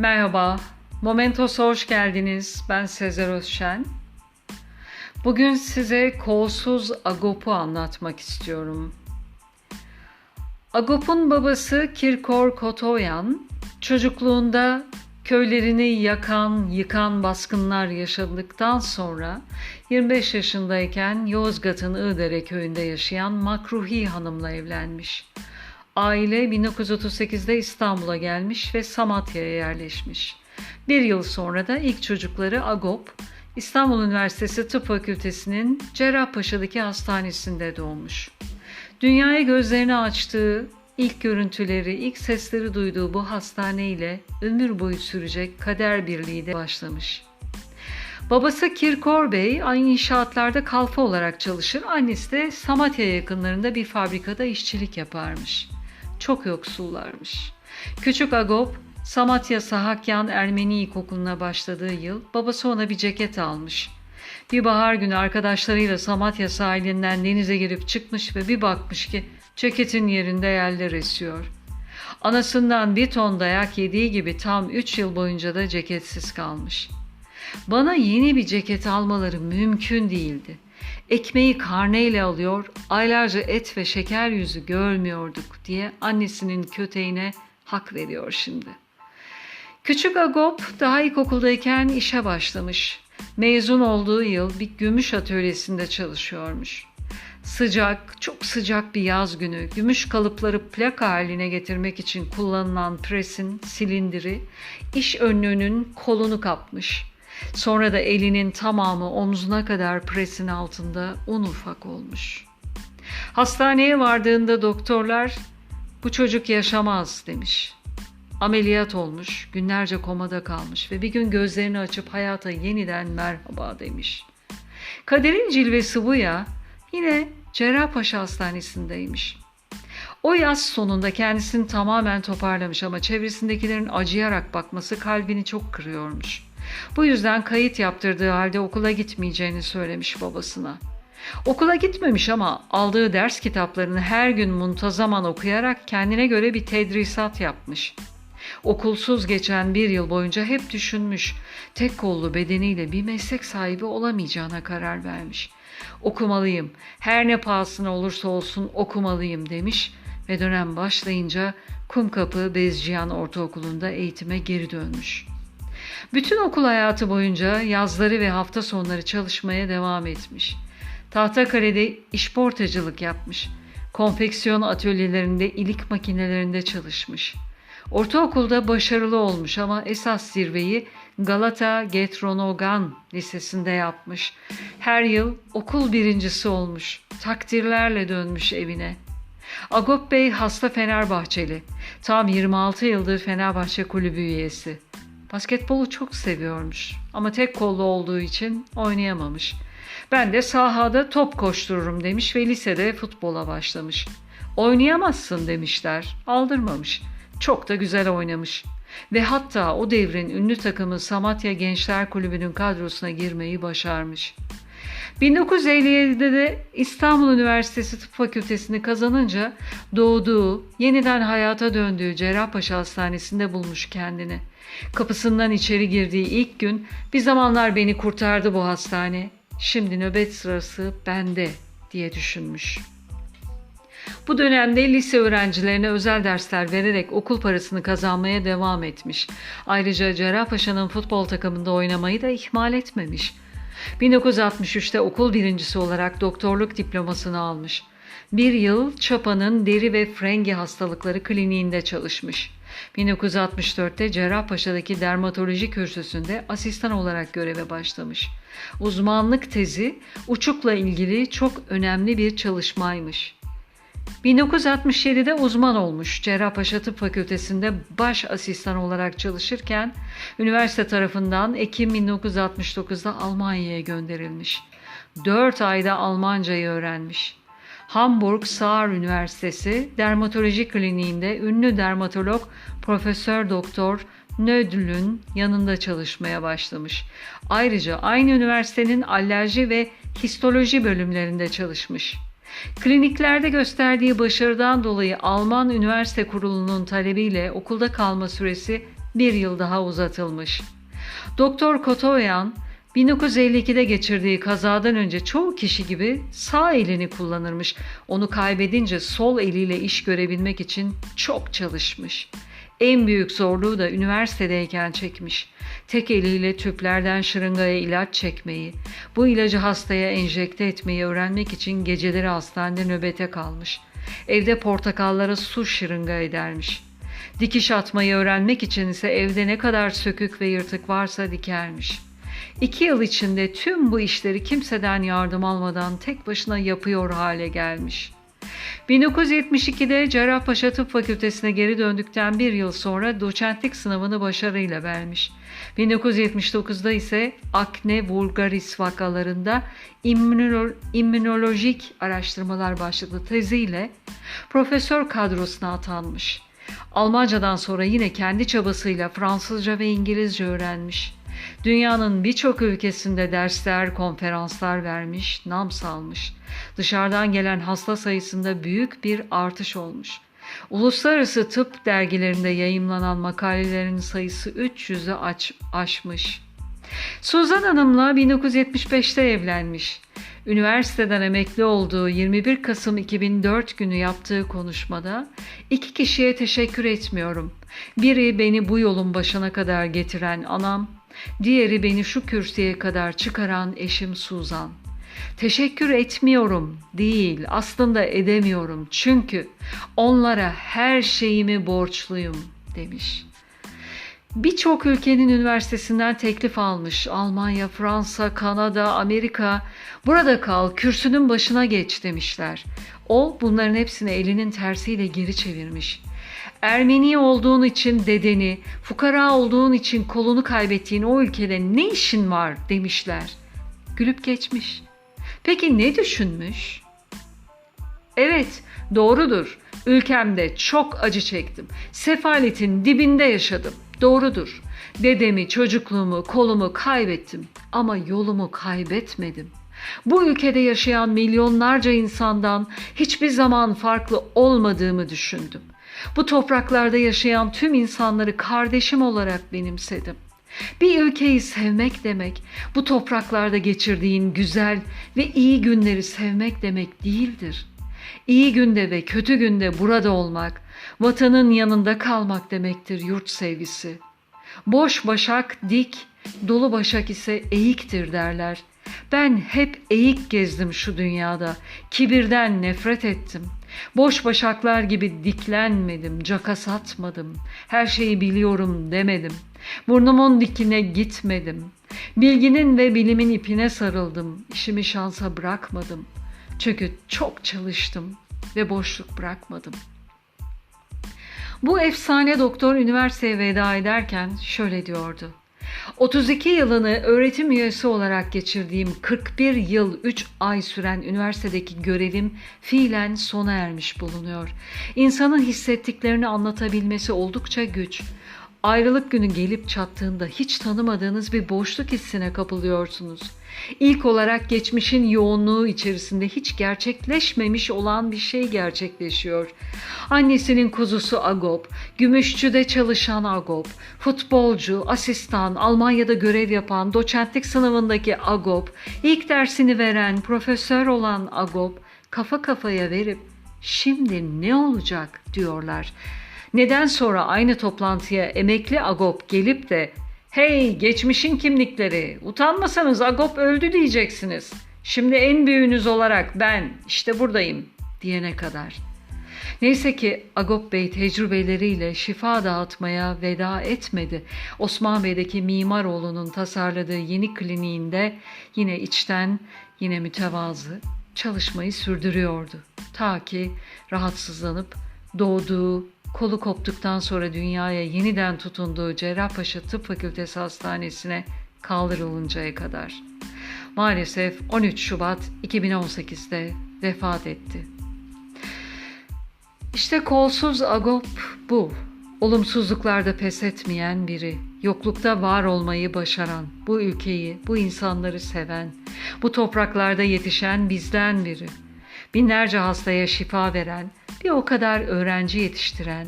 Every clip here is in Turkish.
Merhaba, Momentos'a hoş geldiniz. Ben Sezer Özşen. Bugün size kolsuz Agop'u anlatmak istiyorum. Agop'un babası Kirkor Kotoyan, çocukluğunda köylerini yakan, yıkan baskınlar yaşadıktan sonra 25 yaşındayken Yozgat'ın Iğdere köyünde yaşayan Makruhi Hanım'la evlenmiş. Aile 1938'de İstanbul'a gelmiş ve Samatya'ya yerleşmiş. Bir yıl sonra da ilk çocukları Agop, İstanbul Üniversitesi Tıp Fakültesi'nin Cerrahpaşa'daki hastanesinde doğmuş. Dünyaya gözlerini açtığı, ilk görüntüleri, ilk sesleri duyduğu bu hastaneyle ömür boyu sürecek kader birliği de başlamış. Babası Kirkor Bey aynı inşaatlarda kalfa olarak çalışır, annesi de Samatya yakınlarında bir fabrikada işçilik yaparmış. Çok yoksullarmış. Küçük Agop Samatya Sahakyan Ermeni İlkokulu'na başladığı yıl babası ona bir ceket almış. Bir bahar günü arkadaşlarıyla Samatya sahilinden denize girip çıkmış ve bir bakmış ki ceketin yerinde yerler esiyor. Anasından bir ton dayak yediği gibi tam üç yıl boyunca da ceketsiz kalmış. Bana yeni bir ceket almaları mümkün değildi. Ekmeği karneyle alıyor, aylarca et ve şeker yüzü görmüyorduk diye annesinin köteğine hak veriyor şimdi.'' Küçük Agop daha ilkokuldayken işe başlamış. Mezun olduğu yıl bir gümüş atölyesinde çalışıyormuş. Sıcak, çok sıcak bir yaz günü gümüş kalıpları plak haline getirmek için kullanılan presin silindiri iş önlüğünün kolunu kapmış. Sonra da elinin tamamı omzuna kadar presin altında un ufak olmuş. Hastaneye vardığında doktorlar bu çocuk yaşamaz demiş. Ameliyat olmuş, günlerce komada kalmış ve bir gün gözlerini açıp hayata yeniden merhaba demiş. Kaderin cilvesi bu ya, yine Cerrahpaşa Hastanesi'ndeymiş. O yaz sonunda kendisini tamamen toparlamış ama çevresindekilerin acıyarak bakması kalbini çok kırıyormuş. Bu yüzden kayıt yaptırdığı halde okula gitmeyeceğini söylemiş babasına. Okula gitmemiş ama aldığı ders kitaplarını her gün muntazaman okuyarak kendine göre bir tedrisat yapmış. Okulsuz geçen bir yıl boyunca hep düşünmüş. Tek kollu bedeniyle bir meslek sahibi olamayacağına karar vermiş. Okumalıyım, her ne pahasına olursa olsun okumalıyım demiş ve dönem başlayınca Kumkapı Bezciyan Ortaokulu'nda eğitime geri dönmüş. Bütün okul hayatı boyunca yazları ve hafta sonları çalışmaya devam etmiş. Tahtakale'de işportacılık yapmış. Konfeksiyon atölyelerinde ilik makinelerinde çalışmış.'' Ortaokulda başarılı olmuş ama esas zirveyi Galata Getronogan Lisesi'nde yapmış. Her yıl okul birincisi olmuş. Takdirlerle dönmüş evine. Agop Bey hasta Fenerbahçeli. Tam 26 yıldır Fenerbahçe kulübü üyesi. Basketbolu çok seviyormuş ama tek kollu olduğu için oynayamamış. Ben de sahada top koştururum demiş ve lisede futbola başlamış. Oynayamazsın demişler. Aldırmamış. Çok da güzel oynamış. Ve hatta o devrin ünlü takımı Samatya Gençler Kulübü'nün kadrosuna girmeyi başarmış. 1957'de de İstanbul Üniversitesi Tıp Fakültesini kazanınca doğduğu, yeniden hayata döndüğü Cerrahpaşa Hastanesi'nde bulmuş kendini. Kapısından içeri girdiği ilk gün bir zamanlar beni kurtardı bu hastane. Şimdi nöbet sırası bende diye düşünmüş.'' Bu dönemde lise öğrencilerine özel dersler vererek okul parasını kazanmaya devam etmiş. Ayrıca Cerrahpaşa'nın futbol takımında oynamayı da ihmal etmemiş. 1963'te okul birincisi olarak doktorluk diplomasını almış. Bir yıl Çapa'nın deri ve frengi hastalıkları kliniğinde çalışmış. 1964'te Cerrahpaşa'daki dermatoloji kürsüsünde asistan olarak göreve başlamış. Uzmanlık tezi uçukla ilgili çok önemli bir çalışmaymış. 1967'de uzman olmuş. Cerrahpaşa Tıp Fakültesi'nde baş asistan olarak çalışırken üniversite tarafından Ekim 1969'da Almanya'ya gönderilmiş. 4 ayda Almancayı öğrenmiş. Hamburg Saar Üniversitesi Dermatoloji Kliniğinde ünlü dermatolog Profesör Doktor Nödl'ün yanında çalışmaya başlamış. Ayrıca aynı üniversitenin alerji ve histoloji bölümlerinde çalışmış. Kliniklerde gösterdiği başarıdan dolayı Alman Üniversite Kurulu'nun talebiyle okulda kalma süresi bir yıl daha uzatılmış. Doktor Kotoyan 1952'de geçirdiği kazadan önce çoğu kişi gibi sağ elini kullanırmış. Onu kaybedince sol eliyle iş görebilmek için çok çalışmış. En büyük zorluğu da üniversitedeyken çekmiş. Tek eliyle tüplerden şırıngaya ilaç çekmeyi, bu ilacı hastaya enjekte etmeyi öğrenmek için geceleri hastanede nöbete kalmış. Evde portakallara su şırınga edermiş. Dikiş atmayı öğrenmek için ise evde ne kadar sökük ve yırtık varsa dikermiş. İki yıl içinde tüm bu işleri kimseden yardım almadan tek başına yapıyor hale gelmiş.'' 1972'de Cerrahpaşa Tıp Fakültesine geri döndükten bir yıl sonra doçentlik sınavını başarıyla vermiş. 1979'da ise akne vulgaris vakalarında immünolo- immünolojik araştırmalar başlıklı teziyle profesör kadrosuna atanmış. Almancadan sonra yine kendi çabasıyla Fransızca ve İngilizce öğrenmiş. Dünyanın birçok ülkesinde dersler, konferanslar vermiş, nam salmış. Dışarıdan gelen hasta sayısında büyük bir artış olmuş. Uluslararası tıp dergilerinde yayımlanan makalelerin sayısı 300'ü aç, aşmış. Suzan Hanım'la 1975'te evlenmiş. Üniversiteden emekli olduğu 21 Kasım 2004 günü yaptığı konuşmada iki kişiye teşekkür etmiyorum. Biri beni bu yolun başına kadar getiren anam, Diğeri beni şu kürsüye kadar çıkaran eşim Suzan. Teşekkür etmiyorum değil, aslında edemiyorum. Çünkü onlara her şeyimi borçluyum demiş. Birçok ülkenin üniversitesinden teklif almış. Almanya, Fransa, Kanada, Amerika. Burada kal, kürsünün başına geç demişler. O bunların hepsini elinin tersiyle geri çevirmiş. Ermeni olduğun için dedeni, fukara olduğun için kolunu kaybettiğin o ülkede ne işin var demişler. Gülüp geçmiş. Peki ne düşünmüş? Evet, doğrudur. Ülkemde çok acı çektim. Sefaletin dibinde yaşadım. Doğrudur. Dedemi, çocukluğumu, kolumu kaybettim ama yolumu kaybetmedim. Bu ülkede yaşayan milyonlarca insandan hiçbir zaman farklı olmadığımı düşündüm. Bu topraklarda yaşayan tüm insanları kardeşim olarak benimsedim. Bir ülkeyi sevmek demek, bu topraklarda geçirdiğin güzel ve iyi günleri sevmek demek değildir. İyi günde ve kötü günde burada olmak, vatanın yanında kalmak demektir yurt sevgisi. Boş başak dik, dolu başak ise eğiktir derler. Ben hep eğik gezdim şu dünyada, kibirden nefret ettim.'' Boş başaklar gibi diklenmedim, caka satmadım. Her şeyi biliyorum demedim. Burnumun dikine gitmedim. Bilginin ve bilimin ipine sarıldım. İşimi şansa bırakmadım. Çünkü çok çalıştım ve boşluk bırakmadım. Bu efsane doktor üniversiteye veda ederken şöyle diyordu. 32 yılını öğretim üyesi olarak geçirdiğim 41 yıl 3 ay süren üniversitedeki görevim fiilen sona ermiş bulunuyor. İnsanın hissettiklerini anlatabilmesi oldukça güç. Ayrılık günü gelip çattığında hiç tanımadığınız bir boşluk hissine kapılıyorsunuz. İlk olarak geçmişin yoğunluğu içerisinde hiç gerçekleşmemiş olan bir şey gerçekleşiyor. Annesinin kuzusu Agop, Gümüşçü'de çalışan Agop, futbolcu, asistan, Almanya'da görev yapan, doçentlik sınavındaki Agop, ilk dersini veren, profesör olan Agop, kafa kafaya verip şimdi ne olacak diyorlar. Neden sonra aynı toplantıya emekli Agop gelip de hey geçmişin kimlikleri utanmasanız Agop öldü diyeceksiniz. Şimdi en büyüğünüz olarak ben işte buradayım diyene kadar. Neyse ki Agop Bey tecrübeleriyle şifa dağıtmaya veda etmedi. Osman Bey'deki Mimaroğlu'nun tasarladığı yeni kliniğinde yine içten yine mütevazı çalışmayı sürdürüyordu. Ta ki rahatsızlanıp doğduğu kolu koptuktan sonra dünyaya yeniden tutunduğu Cerrahpaşa Tıp Fakültesi Hastanesi'ne kaldırılıncaya kadar. Maalesef 13 Şubat 2018'de vefat etti. İşte kolsuz Agop bu. Olumsuzluklarda pes etmeyen biri, yoklukta var olmayı başaran, bu ülkeyi, bu insanları seven, bu topraklarda yetişen bizden biri. Binlerce hastaya şifa veren, bir o kadar öğrenci yetiştiren,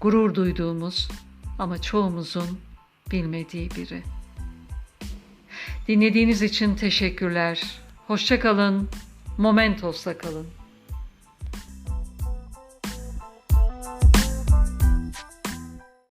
gurur duyduğumuz ama çoğumuzun bilmediği biri. Dinlediğiniz için teşekkürler. Hoşça kalın. Momentos'ta kalın.